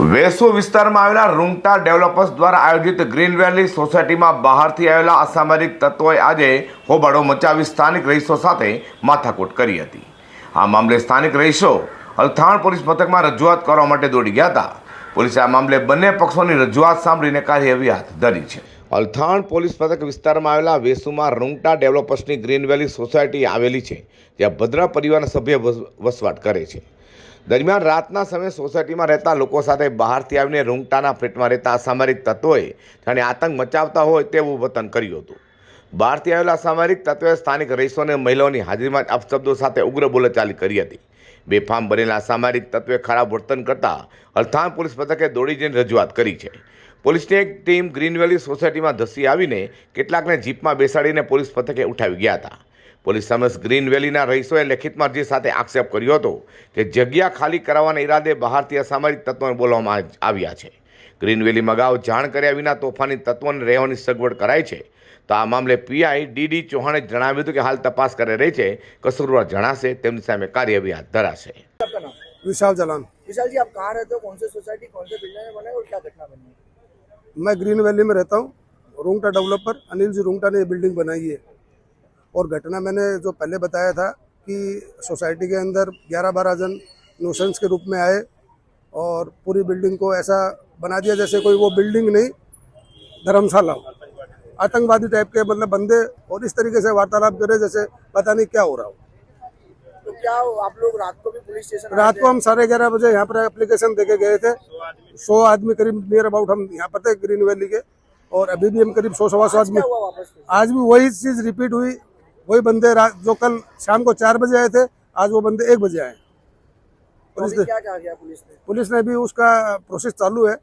વેસુ વિસ્તારમાં આવેલા રૂંગટા ડેવલપર્સ દ્વારા આયોજિત ગ્રીન વેલી સોસાયટીમાં બહારથી આવેલા અસામરિક તત્વોએ આજે હોબાળો મચાવી સ્થાનિક રહીશો સાથે માથાકૂટ કરી હતી. આ મામલે સ્થાનિક રહીશો અલથાણ પોલીસ મથકમાં રજૂઆત કરવા માટે દોડી ગયા હતા. પોલીસે આ મામલે બંને પક્ષોની રજૂઆત સાંભળીને કાર્યવાહી હાથ ધરી છે. અલથાણ પોલીસ મથક વિસ્તારમાં આવેલા વેસુમાં રૂંગટા ડેવલપર્સની ગ્રીન વેલી સોસાયટી આવેલી છે, જ્યાં ભદ્રા પરિવારના સભ્ય વસ- વસવાટ કરે છે. દરમિયાન રાતના સમયે સોસાયટીમાં રહેતા લોકો સાથે બહારથી આવીને રૂંગટાના ફ્લેટમાં રહેતા અસામરિક તત્વોએ જાણે આતંક મચાવતા હોય તેવું વતન કર્યું હતું. બહારથી આવેલા અસામરિક તત્વોએ સ્થાનિક રહીશોને મહિલાઓની હાજરીમાં અપશબ્દો સાથે ઉગ્ર બોલાચાલી કરી હતી. બેફામ બનેલા અસામરિક તત્વે ખરાબ વર્તન કરતા અલથાણ પોલીસ મથકે દોડી જઈને રજૂઆત કરી છે. પોલીસની એક ટીમ ગ્રીન વેલી સોસાયટીમાં ધસી આવીને કેટલાકને જીપમાં બેસાડીને પોલીસ મથકે ઉઠાવી ગયા હતા. પોલીસ સમક્ષ ગ્રીન વેલીના રહીશોએ લેખિતમાં અરજી સાથે આક્ષેપ કર્યો હતો કે જગ્યા ખાલી કરાવવાના ઈરાદે બહારથી અસામરિક તત્વોને બોલાવવામાં આવ્યા છે ગ્રીન વેલીમાં અગાઉ જાણ કર્યા વિના તોફાની તત્વોને રહેવાની સગવડ કરાઈ છે તો આ મામલે પીઆઈ ડીડી ચૌહાણે જણાવ્યું હતું કે હાલ તપાસ કરી રહી છે કસૂરવાર જણાશે તેમની સામે કાર્યવાહી હાથ ધરાશે आपका नाम विशाल जलान विशाल जी आप कहाँ रहते हो कौन सी सोसाइटी कौन से बिल्डिंग में बने और क्या घटना बनी है मैं ग्रीन वैली में रहता हूँ रूंगटा डेवलपर अनिल जी रूंगटा ने ये बिल्डिंग बनाई है और घटना मैंने जो पहले बताया था कि सोसाइटी के अंदर 11 बारह जन नोशंस के रूप में आए और पूरी बिल्डिंग को ऐसा बना दिया जैसे कोई वो बिल्डिंग नहीं धर्मशाला हो। आतंकवादी टाइप के मतलब बंदे और इस तरीके से वार्तालाप करे जैसे पता नहीं क्या हो रहा हो। तो क्या आप लोग रात को भी पुलिस स्टेशन रात को हम साढ़े ग्यारह बजे यहाँ पर एप्लीकेशन देके गए थे। सौ आदमी करीब नियर अबाउट हम यहाँ पर थे ग्रीन वैली के। और अभी भी हम करीब सौ सवा सौ आदमी? आज भी वही चीज़ रिपीट हुई। वही बंदे रात जो कल शाम को चार बजे आए थे आज वो बंदे एक बजे आए तो पुलिस अभी ने क्या क्या किया पुलिस ने पुलिस ने भी उसका प्रोसेस चालू है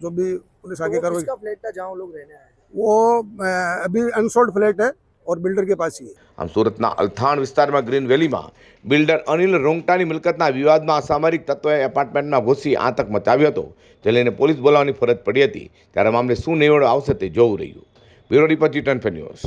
जो भी पुलिस तो आगे वो कार्रवाई किसका फ्लैट था जहाँ वो लोग रहने आए वो अ, अभी अनसोल्ड फ्लैट है और बिल्डर के पास ही है આમ સુરતના અલથાણ વિસ્તારમાં ગ્રીન વેલીમાં બિલ્ડર અનિલ રોંગટાની મિલકતના વિવાદમાં અસામરિક તત્વોએ એપાર્ટમેન્ટમાં ઘૂસી આતંક મચાવ્યો હતો જે લઈને પોલીસ બોલાવવાની ફરજ પડી હતી ત્યારે આ મામલે શું નિવેડો આવશે તે જોવું રહ્યું bureau report G twenty news